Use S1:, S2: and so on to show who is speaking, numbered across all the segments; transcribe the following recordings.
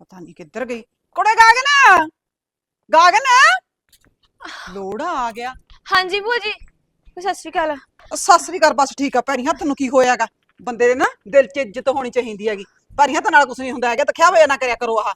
S1: ਪਤਾ ਨਹੀਂ ਕਿੱਧਰ ਗਈ। ਕੁੜੇ ਗਾਗਨ! ਗਾਗਨ! ਲੋੜਾ ਆ ਗਿਆ।
S2: ਹਾਂਜੀ ਭੂਆ ਜੀ ਸਤਿ ਸ਼੍ਰੀ ਅਕਾਲ।
S1: ਸਤਿ ਸ੍ਰੀ ਅਕਾਲ ਬਸ ਠੀਕ ਆ। ਪੈਰੀ ਹੱਥ ਨੂੰ ਕੀ ਹੋਇਆਗਾ? ਬੰਦੇ ਦੇ ਨਾ ਦਿਲ 'ਚ ਇੱਜ਼ਤ ਹੋਣੀ ਚਾਹੀਦੀ ਹੈਗੀ। ਪੈਰੀ ਹੱਥ ਨਾਲ ਕੁਛ ਨਹੀਂ ਹੁੰਦਾ ਹੈਗਾ ਤਖਿਆ ਹੋਇਆ ਨਾ ਕਰਿਆ ਕਰੋ ਆਹ।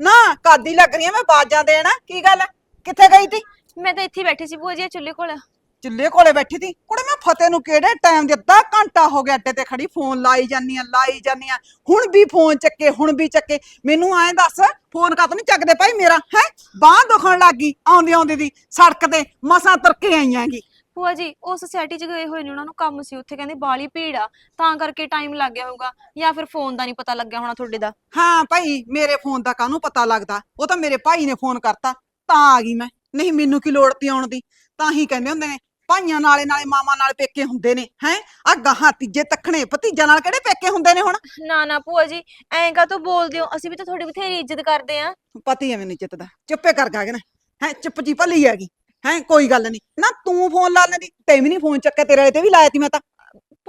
S1: ਨਾ ਕਾਦੀ ਲੱਗ ਰਹੀ ਆ ਮੈਂ ਬਾਜਾਂ ਦੇਣ। ਕੀ ਗੱਲ? ਕਿੱਥੇ ਗਈ ਤੀ?
S2: ਮੈਂ ਤਾਂ ਇੱਥੇ ਬੈਠੀ ਸੀ ਭੂਆ ਜੀ ਆਹ ਚੁੱਲ੍ਹੇ ਕੋਲ।
S1: ਚੁੱਲ੍ਹੇ ਕੋਲੇ ਬੈਠੀ ਤੀ ਕੁੜੇ ਮੈਂ ਫਤਿਹ ਨੂੰ ਕਿਹੜੇ ਟਾਈਮ ਦੇ ਅੱਧਾ ਘੰਟਾ ਹੋ ਗਿਆ ਅੱਡੇ ਤੇ ਖੜੀ ਫੋਨ ਲਾਈ ਜਾਨੀ ਆ ਲਾਈ ਜਾਨੀ ਆ। ਹੁਣ ਵੀ ਫੋਨ ਚੱਕੇ ਹੁਣ ਵੀ ਚੱਕੇ। ਮੈਨੂੰ ਐਂ ਦੱਸ ਫੋਨ ਕਾਤੋਂ ਨਹੀਂ ਚੱਕਦੇ ਭਾਈ ਮੇਰਾ ਹੈ? ਬਾਹ ਦੁਖਣ ਲੱਗ ਗਈ ਆਉਂਦੀ ਆਉਂਦੀ ਦੀ ਸੜਕ ਤੇ ਮਸਾਂ ਤੁਰ ਕੇ ਆਈਆਂਗੀ
S2: ਭੂਆ ਜੀ ਉਹ ਸੁਸਾਇਟੀ 'ਚ ਗਏ ਹੋਏ ਨੇ ਉਹਨਾਂ ਨੂੰ ਕੰਮ ਸੀ ਉੱਥੇ ਕਹਿੰਦੇ ਬਾਲੀ ਭੀੜ ਆ ਤਾਂ ਕਰਕੇ ਟਾਈਮ ਲੱਗ ਗਿਆ ਹੋਊਗਾ ਜਾਂ ਫਿਰ ਫੋਨ ਦਾ ਨਹੀਂ ਪਤਾ ਲੱਗਿਆ ਹੋਣਾ ਤੁਹਾਡੇ ਦਾ।
S1: ਹਾਂ ਭਾਈ ਮੇਰੇ ਫੋਨ ਦਾ ਕਾਹਨੂੰ ਪਤਾ ਲੱਗਦਾ? ਉਹ ਤਾਂ ਮੇਰੇ ਭਾਈ ਨੇ ਫੋਨ ਕਰਤਾ ਤਾਂ ਆ ਗਈ ਮੈਂ। ਨਹੀਂ ਮੈਨੂੰ ਕੀ ਲੋੜ ਤੀ ਆਉਣ ਦੀ? ਤਾਂ ਹੀ ਕਹਿੰਦੇ ਹੁੰਦੇ ਨੇ ਭਾਈਆਂ ਨਾਲੇ ਨਾਲੇ ਮਾਮਾ ਨਾਲ ਪੇਕੇ ਹੁੰਦੇ ਨੇ ਹੈ? ਆ ਗਾਹਾਂ ਤੀਜੇ ਤਖਣੇ ਭਤੀਜਾ ਨਾਲ ਕਿਹੜੇ ਪੇਕੇ ਹੁੰਦੇ ਨੇ ਹੁਣ?
S2: ਨਾ ਨਾ ਭੂਆ ਜੀ ਐਂ ਕਾਹਤੋਂ ਬੋਲਦੇ ਹੋ? ਅਸੀਂ ਵੀ ਤਾਂ ਤੁਹਾਡੀ ਬਥੇਰੀ ਇੱਜ਼ਤ ਕਰਦੇ ਆ।
S1: ਪਤੀ ਐ ਮੈਨੂੰ ਇੱਜ਼ਤ ਦਾ ਚੁੱਪੇ ਕਰ ਗਾਗਨ ਹੈ? ਚੁੱਪ ਜੀ ਭਲੀ ਹੈਗੀ ਹੈ? ਕੋਈ ਗੱਲ ਨਹੀਂ ਨਾ ਤੂੰ ਫੋਨ ਲਾ ਲੈਂਦੀ ਤੇ ਵੀ ਨਹੀਂ ਫੋਨ ਚੱਕਿਆ ਤੇਰੇ ਵਾਲੇ ਤੇ ਵੀ ਲਾਇਆ ਤੀ ਮੈਂ ਤਾਂ।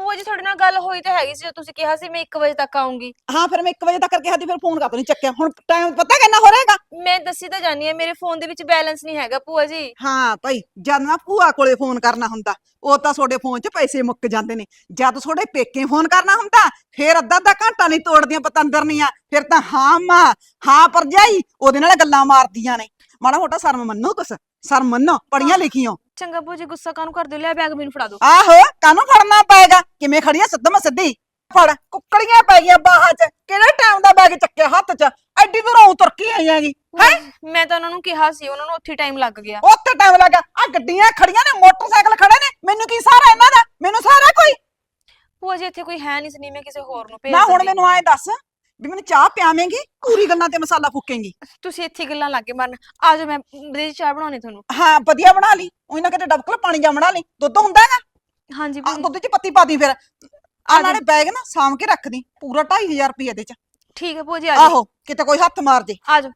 S2: ਭੂਆ ਜੀ ਤੁਹਾਡੇ ਨਾਲ ਗੱਲ ਹੋਈ ਤਾਂ ਹੈਗੀ ਸੀ ਤੁਸੀਂ ਕਿਹਾ ਸੀ ਮੈਂ 1 ਵਜੇ ਤੱਕ ਆਉਂਗੀ
S1: ਹਾਂ ਫਿਰ ਮੈਂ 1 ਵਜੇ ਤੱਕ ਕਰਕੇ ਹੱਦੀ ਫਿਰ ਫੋਨ ਕਾਤੋਂ ਨਹੀਂ ਚੱਕਿਆ? ਹੁਣ ਟਾਈਮ ਪਤਾ ਕਿੰਨਾ ਹੋ ਰਹੇਗਾ?
S2: ਮੈਂ ਦੱਸੀ ਤਾਂ ਜਾਨੀ ਆ ਮੇਰੇ ਫੋਨ ਦੇ ਵਿੱਚ ਬੈਲੈਂਸ ਨਹੀਂ ਹੈਗਾ ਭੂਆ ਜੀ।
S1: ਹਾਂ ਭਾਈ ਜਦ ਨਾ ਭੂਆ ਕੋਲੇ ਫੋਨ ਕਰਨਾ ਹੁੰਦਾ ਉਹ ਤਾਂ ਤੁਹਾਡੇ ਫੋਨ 'ਚ ਪੈਸੇ ਮੁੱਕ ਜਾਂਦੇ ਨੇ। ਜਦ ਤੁਹਾਡੇ ਪੇਕੇ ਫੋਨ ਕਰਨਾ ਹੁੰਦਾ ਫੇਰ ਅੱਧਾ ਅੱਧਾ ਘੰਟਾ ਨਹੀਂ ਤੋੜਦੀਆਂ ਪਤੰਦਰਨੀਆਂ ਫਿਰ ਤਾਂ ਹਾਂ ਮਾਂ ਹਾਂ ਪਰਜਾਈ ਉਹਦੇ ਨਾਲ ਗੱਲਾਂ ਮਾਰਦੀਆਂ ਨੇ। ਮਾੜਾ ਮੋਟਾ ਸ਼ਰਮ ਮੰਨੋ ਕੁਛ ਸ਼ਰਮ ਮੰਨੋ ਪੜੀਆਂ ਲਿਖੀਆਂ।
S2: ਚੰਗਾ ਭੂਆ ਜੀ ਗੁੱਸਾ ਕਾਹਨੂੰ ਕਰਦੇ ਹੋ? ਲਿਆ ਬੈਗ ਮੈਨੂੰ ਫੜਾ ਦਿਓ।
S1: ਆਹੋ ਕਾਨੂੰ ਫੜਨਾ ਪਏਗਾ? ਕਿਵੇਂ ਖੜੀ ਆ ਸਿੱਧਮ ਸਿੱਧੀ? ਫੜ ਕੁੱਕੜੀਆਂ ਪੈ ਗਈਆਂ ਬਾਹਾਂ 'ਚ। ਕਿਹੜੇ ਟਾਈਮ ਦਾ ਬੈਗ ਚੱਕਿਆ ਹੱਥ 'ਚ? ਐਡੀ ਦੂਰੋਂ ਤੁਰਕੀ ਆਈਆਂਗੀ ਹੈ?
S2: ਮੈਂ ਤਾਂ ਉਹਨਾਂ ਨੂੰ ਕਿਹਾ ਸੀ ਉਹਨਾਂ ਨੂੰ ਉੱਥੇ ਟਾਈਮ ਲੱਗ ਗਿਆ।
S1: ਉੱਥੇ ਟਾਈਮ ਲੱਗਾ ਆ ਗੱਡੀਆਂ ਖੜੀਆਂ ਨੇ ਮੋਟਰਸਾਈਕਲ ਖੜੇ ਨੇ। ਮੈਨੂੰ ਕੀ ਸਹਾਰਾ ਇਹਨਾਂ ਦਾ? ਮੈਨੂੰ ਸਹਾਰਾ ਕੋਈ?
S2: ਭੂਆ ਜੀ ਇੱਥੇ ਕੋਈ ਹੈ ਨਹੀਂ ਸੀ ਨਹੀਂ ਮੈਂ ਕਿਸੇ ਹੋਰ ਨੂੰ ਭੇਜ
S1: ਨਾ ਹੁਣ। ਮੈਨੂੰ ਐਂ ਦੱਸ ਵੀ ਮੈਨੂੰ ਚਾਹ ਪਿਆਵੇਂਗੀ ਪੂਰੀ ਗੱਲਾਂ ਤੇ ਮਸਾਲਾ ਫੂਕੇਂਗੀ।
S2: ਤੁਸੀਂ ਇੱਥੇ ਹੀ ਗੱਲਾਂ ਲੱਗੇ ਮਾਰਨ। ਆ ਜਾਓ ਮੈਂ ਵਧੀਆ ਚਾਹ ਬਣਾਉਣੀ ਤੁਹਾਨੂੰ।
S1: ਹਾਂ ਵਧੀਆ ਬਣਾ ਲਈ। ਉਹੀ ਨਾ ਕਿਤੇ ਡਬਕਲ ਪਾਣੀ ਜਾ ਬਣਾ ਲਈ। ਦੁੱਧ ਹੁੰਦਾ ਹੈਗਾ?
S2: ਹਾਂਜੀ
S1: ਆ, ਦੁੱਧ 'ਚ ਪੱਤੀ ਪਾ ਦੀ ਫਿਰ।
S2: ਆ
S1: ਨਾਲੇ ਬੈਗ ਨਾ ਸਾਂਭ ਕੇ ਰੱਖ ਦੀ। ਪੂਰਾ 2500 ਰੁਪਏ ਦੇ ਚ।
S2: ਠੀਕ ਹੈ ਭੂਆ ਜੀ ਆ ਜਾਓ।
S1: ਆਹੋ ਕਿਤੇ ਕੋਈ ਹੱਥ ਮਾਰ ਜੇ।
S2: ਆ ਜਾਓ।